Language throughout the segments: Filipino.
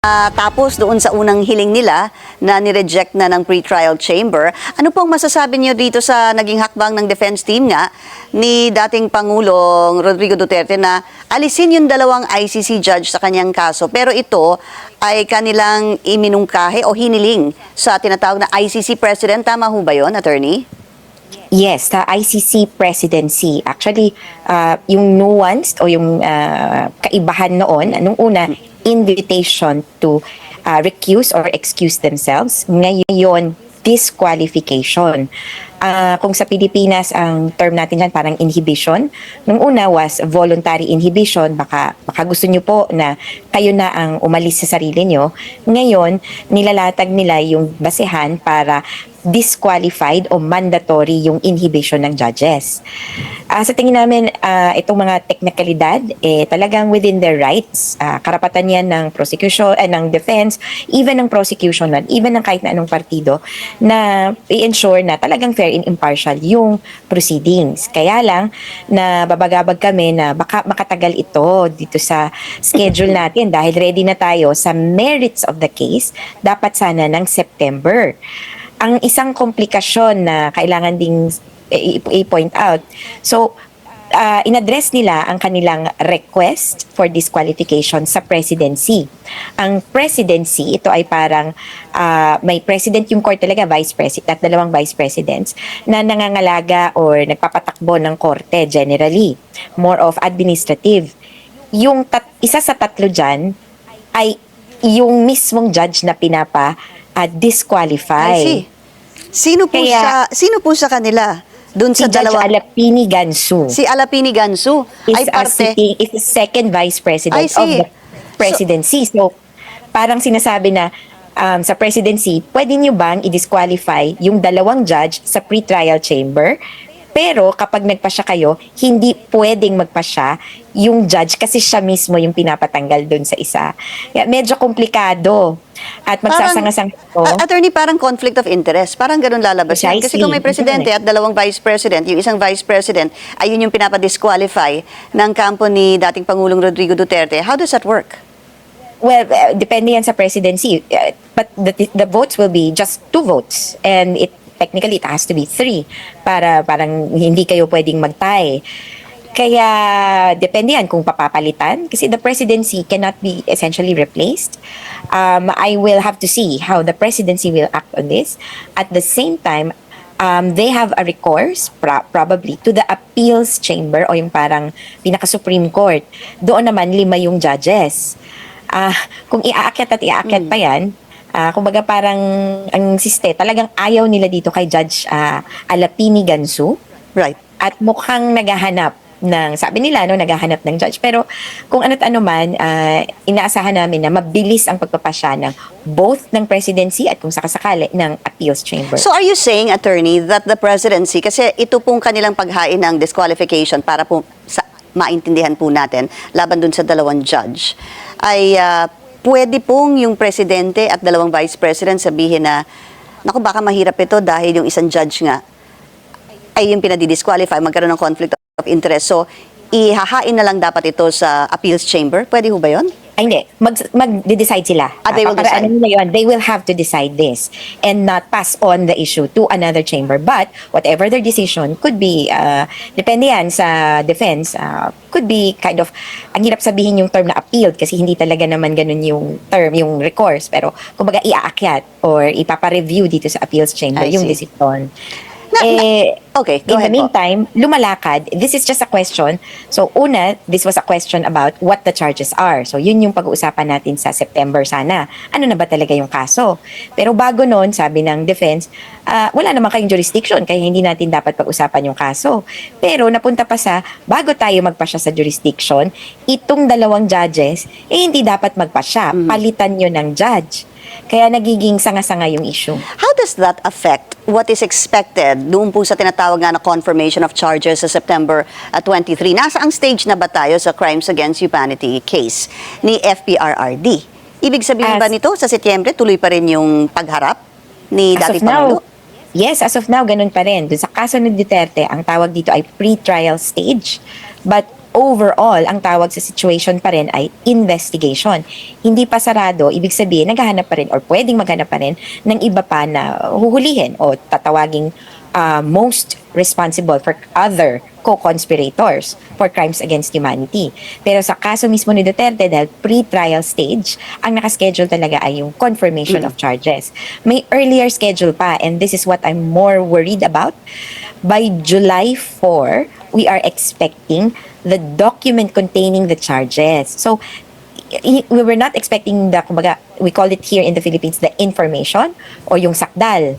Ah, tapos doon sa unang hiling nila na nireject na ng pretrial chamber, ano pong masasabi niyo dito sa naging hakbang ng defense team nga ni dating Pangulong Rodrigo Duterte na alisin yung dalawang ICC judge sa kanyang kaso pero ito ay kanilang iminungkahe o hiniling sa tinatawag na ICC president. Tama ho ba yun, attorney? Yes, sa ICC presidency. Actually, uh, yung nuanced o yung uh, kaibahan noon, nung una, invitation to uh, recuse or excuse themselves. Ngayon, disqualification. Ah, kung sa Pilipinas, ang term natin dyan parang inhibition. Nung una was voluntary inhibition. Baka, baka gusto nyo po na kayo na ang umalis sa sarili nyo. Ngayon, nilalatag nila yung basehan para disqualified o mandatory yung inhibition ng judges. Ah, sa tingin namin, ah, itong mga teknikalidad, eh, talagang within their rights, ah, karapatan yan ng prosecution, eh, ng defense, even ng prosecution, even ng kahit na anong partido, na i-ensure na talagang fair and impartial yung proceedings. Kaya lang, na babagabag kami na baka makatagal ito dito sa schedule natin dahil ready na tayo sa merits of the case, dapat sana ng September ang isang komplikasyon na kailangan ding i-point out. So, uh, inaddress nila ang kanilang request for disqualification sa presidency. Ang presidency, ito ay parang uh, may president yung court talaga, vice president, at dalawang vice presidents na nangangalaga or nagpapatakbo ng korte generally. More of administrative. Yung tat- isa sa tatlo dyan ay yung mismong judge na pinapa uh, disqualify. I see. Sino po Kaya- sa sino po sa kanila doon Si sa Judge dalawa? Alapini Gansu si Alapini Gansu is ay parte sitting, is the second vice president of the presidency. So, parang sinasabi na um, sa presidency, pwede nyo bang i-disqualify yung dalawang judge sa pre-trial chamber? Pero kapag nagpasya kayo, hindi pwedeng magpasya yung judge kasi siya mismo yung pinapatanggal doon sa isa. Kaya medyo komplikado. At magsasangasang ito. Attorney, parang conflict of interest. Parang ganun lalabas yan. Kasi kung may presidente at dalawang vice president, yung isang vice president ay yun yung pinapadisqualify ng kampo ni dating Pangulong Rodrigo Duterte. How does that work? Well, uh, depende yan sa presidency. Uh, but the, the votes will be just two votes. And it technically, it has to be three para parang hindi kayo pwedeng magtay. Kaya, depende yan kung papapalitan. Kasi the presidency cannot be essentially replaced. Um, I will have to see how the presidency will act on this. At the same time, um, they have a recourse pro- probably to the appeals chamber o yung parang pinaka-Supreme Court. Doon naman lima yung judges. Ah, kung iaakyat at iaakyat pa yan, ah, kumbaga parang ang siste, talagang ayaw nila dito kay Judge ah, Alapini Gansu Right. at mukhang naghahanap ng, sabi nila, no, naghahanap ng judge. Pero kung ano't ano man, ah, inaasahan namin na mabilis ang pagpapasya ng both ng presidency at kung sakasakali ng appeals chamber. So are you saying, attorney, that the presidency, kasi ito pong kanilang paghain ng disqualification para po sa, maintindihan po natin, laban dun sa dalawang judge, ay ah, pwede pong yung presidente at dalawang vice president sabihin na, naku baka mahirap ito dahil yung isang judge nga ay yung pinadidisqualify, magkaroon ng conflict of interest. So, ihahain na lang dapat ito sa appeals chamber. Pwede ho ba yun? Ay, hindi. Mag, mag-decide sila. Ah, they will Paparaanan decide. nila yun. They will have to decide this and not pass on the issue to another chamber. But whatever their decision could be, uh, depende yan sa defense, uh, could be kind of, ang hirap sabihin yung term na appealed kasi hindi talaga naman ganun yung term, yung recourse. Pero kumbaga iaakyat or ipapa-review dito sa appeals chamber I yung see. decision. Na- eh, Okay, go in ahead the po. meantime, lumalakad. This is just a question. So, una, this was a question about what the charges are. So, yun yung pag-uusapan natin sa September sana. Ano na ba talaga yung kaso? Pero bago noon, sabi ng defense, ah, wala naman kayong jurisdiction kaya hindi natin dapat pag-usapan yung kaso. Pero napunta pa sa, bago tayo magpasya sa jurisdiction, itong dalawang judges, eh hindi dapat magpasya. Palitan nyo ng judge. Kaya nagiging sanga-sanga yung issue. How does that affect what is expected doon po sa tinatawag nga na confirmation of charges sa September uh, 23? Nasa ang stage na ba tayo sa Crimes Against Humanity case ni FPRRD? Ibig sabihin As- ba nito sa Setyembre tuloy pa rin yung pagharap ni As dati of now, Pangulo? yes, as of now, ganun pa rin. Doon sa kaso ni Duterte, ang tawag dito ay pre-trial stage. But overall, ang tawag sa situation pa rin ay investigation. Hindi pa sarado, ibig sabihin, naghahanap pa rin or pwedeng maghanap pa rin ng iba pa na huhulihin o tatawaging uh, most responsible for other co-conspirators for crimes against humanity. Pero sa kaso mismo ni Duterte, dahil pre-trial stage, ang nakaschedule talaga ay yung confirmation of charges. May earlier schedule pa and this is what I'm more worried about. By July 4, we are expecting the document containing the charges. So, we were not expecting the, kumbaga, we call it here in the Philippines, the information or yung sakdal.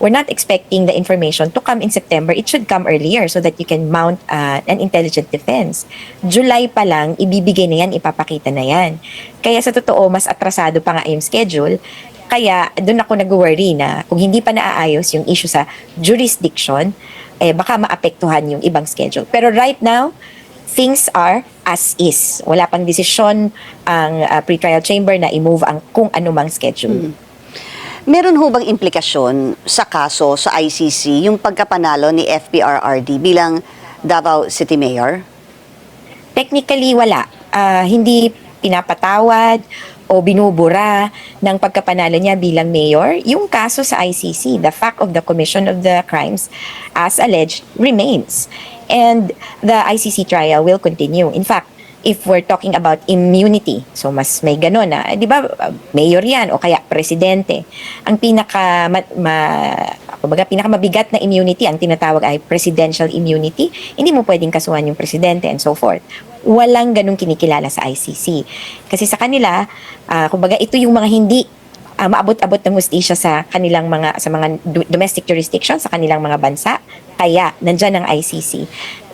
We're not expecting the information to come in September. It should come earlier so that you can mount uh, an intelligent defense. July pa lang, ibibigay na yan, ipapakita na yan. Kaya sa totoo, mas atrasado pa nga yung schedule. Kaya doon ako nag-worry na kung hindi pa naaayos yung issue sa jurisdiction, eh baka maapektuhan yung ibang schedule. Pero right now, things are as is. Wala pang desisyon ang uh, pretrial chamber na i-move ang kung anumang schedule. Meron ho bang implikasyon sa kaso sa ICC yung pagkapanalo ni FPRRD bilang Davao City Mayor? Technically, wala. Ah, hindi pinapatawad o binubura ng pagkapanalo niya bilang mayor. Yung kaso sa ICC, the fact of the commission of the crimes as alleged remains. And the ICC trial will continue. In fact, if we're talking about immunity, so mas may gano'n na, eh, di ba, uh, mayor yan o kaya presidente. Ang pinaka, ma, ma, kumbaga, pinakamabigat na immunity, ang tinatawag ay presidential immunity, hindi mo pwedeng kasuhan yung presidente and so forth. Walang ganung kinikilala sa ICC. Kasi sa kanila, ah, kumbaga, ito yung mga hindi ah, maabot-abot ng hustisya sa kanilang mga sa mga do- domestic jurisdiction sa kanilang mga bansa kaya nandyan ang ICC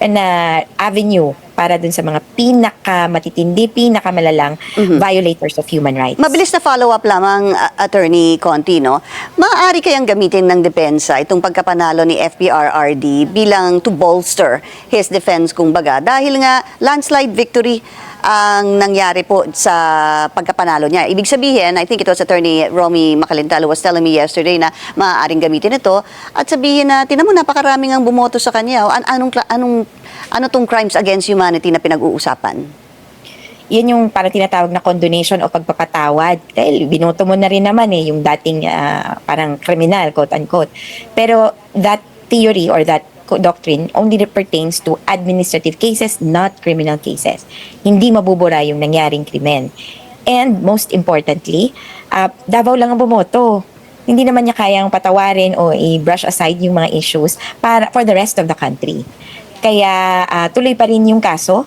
na avenue para dun sa mga pinaka matitindi, pinaka malalang violators of human rights. Mabilis na follow-up lamang, uh, Attorney Conti, no? Maaari kayang gamitin ng depensa itong pagkapanalo ni FPRRD bilang to bolster his defense, kumbaga, dahil nga landslide victory ang nangyari po sa pagkapanalo niya. Ibig sabihin, I think it was Attorney Romy Macalintalo was telling me yesterday na maaaring gamitin ito at sabihin na, tinan mo, napakaraming ang bumoto sa kanya. An- anong, anong, ano tong crimes against humanity na pinag-uusapan? yan yung parang tinatawag na condonation o pagpapatawad. Dahil binoto mo na rin naman eh, yung dating ah, parang criminal, quote-unquote. Pero that theory or that doctrine only pertains to administrative cases, not criminal cases. Hindi mabubura yung nangyaring krimen. And most importantly, uh, Davao lang ang bumoto. Hindi naman niya kayang patawarin o i-brush aside yung mga issues para for the rest of the country. Kaya ah, tuloy pa rin yung kaso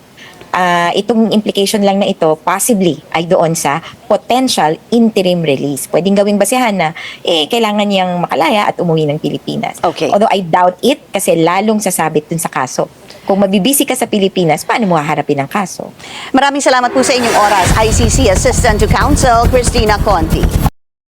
Ah, itong implication lang na ito possibly ay doon sa potential interim release. Pwedeng gawing basehan na eh, kailangan niyang makalaya at umuwi ng Pilipinas. Okay. Although I doubt it kasi lalong sasabit dun sa kaso. Kung mabibisi ka sa Pilipinas, paano mo haharapin ang kaso? Maraming salamat po sa inyong oras, ICC Assistant to Counsel, Christina Conti.